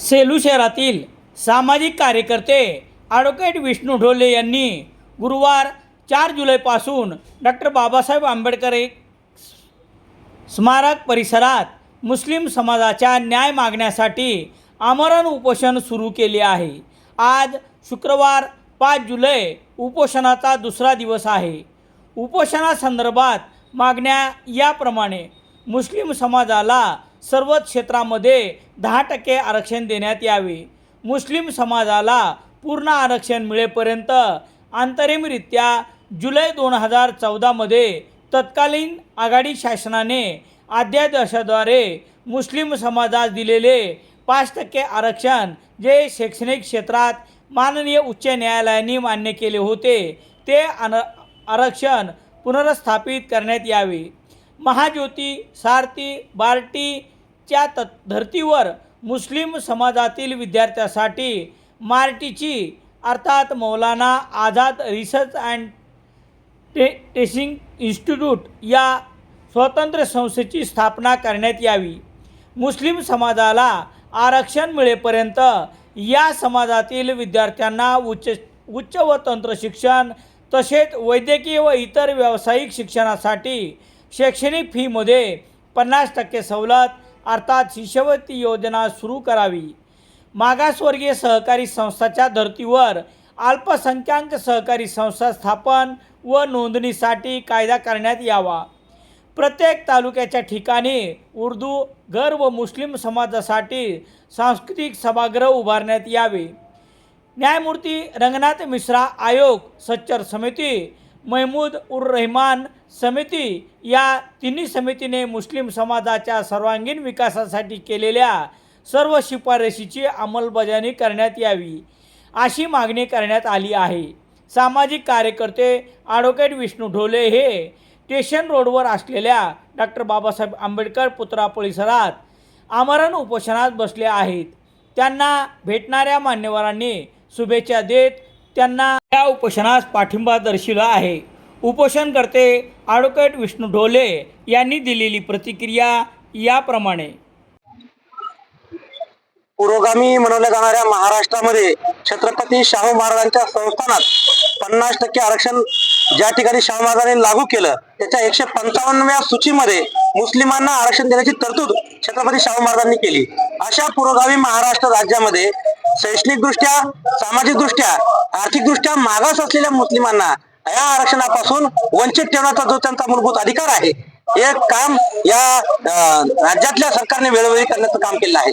सेलू शहरातील सामाजिक कार्यकर्ते ॲडव्होकेट विष्णू ढोले यांनी गुरुवार चार जुलैपासून डॉक्टर बाबासाहेब आंबेडकर एक स्मारक परिसरात मुस्लिम समाजाच्या न्याय मागण्यासाठी आमरण उपोषण सुरू केले आहे. आज शुक्रवार पाच जुलै उपोषणाचा दुसरा दिवस आहे. उपोषणासंदर्भात मागण्या याप्रमाणे मुस्लिम समाजाला सर्वच क्षेत्रामध्ये दहा टक्के आरक्षण देण्यात यावे. मुस्लिम समाजाला पूर्ण आरक्षण मिळेपर्यंत अंतरिमरित्या जुलै दोन हजार चौदामध्ये तत्कालीन आघाडी शासनाने अध्यादेशाद्वारे मुस्लिम समाजास दिलेले पाच टक्के आरक्षण जे शैक्षणिक क्षेत्रात माननीय उच्च न्यायालयाने मान्य केले होते ते अन आरक्षण पुनर्स्थापित करण्यात यावे. महाज्योती सारथी त्या त धर्तीवर मुस्लिम समाजातील विद्यार्थ्यासाठी मार्टीची अर्थात मौलाना आझाद रिसर्च अँड टे टेसिंग इन्स्टिट्यूट या स्वतंत्र संस्थेची स्थापना करण्यात यावी. मुस्लिम समाजाला आरक्षण मिळेपर्यंत या समाजातील विद्यार्थ्यांना उच्च उच्च व तंत्र शिक्षण तसेच वैद्यकीय व इतर व्यावसायिक शिक्षणासाठी शैक्षणिक फीमध्ये पन्नास टक्के सवलत अर्थात शिष्यवृत्ती योजना सुरू करावी. मागासवर्गीय सहकारी संस्थाच्या धर्तीवर अल्पसंख्याक सहकारी संस्था स्थापन व नोंदणीसाठी कायदा करण्यात यावा. प्रत्येक तालुक्याच्या ठिकाणी उर्दू घर व मुस्लिम समाजासाठी सांस्कृतिक सभागृह उभारण्यात यावे. न्यायमूर्ती रंगनाथ मिश्रा आयोग सच्चर समिती महमूद उर रहमान समिती या तिन्ही समितीने मुस्लिम समाजाच्या सर्वांगीण विकासासाठी केलेल्या सर्व शिफारशीची अंमलबजावणी करण्यात यावी अशी मागणी करण्यात आली आहे. सामाजिक कार्यकर्ते ॲडव्होकेट विष्णू ढोले हे स्टेशन रोडवर असलेल्या डॉक्टर बाबासाहेब आंबेडकर पुतळा परिसरात आमरण उपोषणात बसले आहेत. त्यांना भेटणाऱ्या मान्यवरांनी शुभेच्छा देत त्यांना या उपोषणास पाठिंबा दर्शिला आहे. उपोषणकर्ते ॲडव्होकेट विष्णू ढोले यांनी दिलेली प्रतिक्रिया याप्रमाणे. पुरोगामी म्हणवल्या जाणाऱ्या महाराष्ट्रामध्ये छत्रपती शाहू महाराजांच्या संस्थानात पन्नास टक्के आरक्षण ज्या ठिकाणी शाहू महाराजांनी लागू केलं त्याच्या एकशे पंचावन्नव्या सूचीमध्ये मुस्लिमांना आरक्षण देण्याची तरतूद छत्रपती शाहू महाराजांनी केली. अशा पुरोगामी महाराष्ट्र राज्यामध्ये शैक्षणिक दृष्ट्या आर्थिकदृष्ट्या मागास असलेल्या मुस्लिमांना या आरक्षणापासून वंचित ठेवण्याचा जो त्यांचा मूलभूत अधिकार आहे हे काम या राज्यातल्या सरकारने वेळोवेळी करण्याचं काम केलं आहे.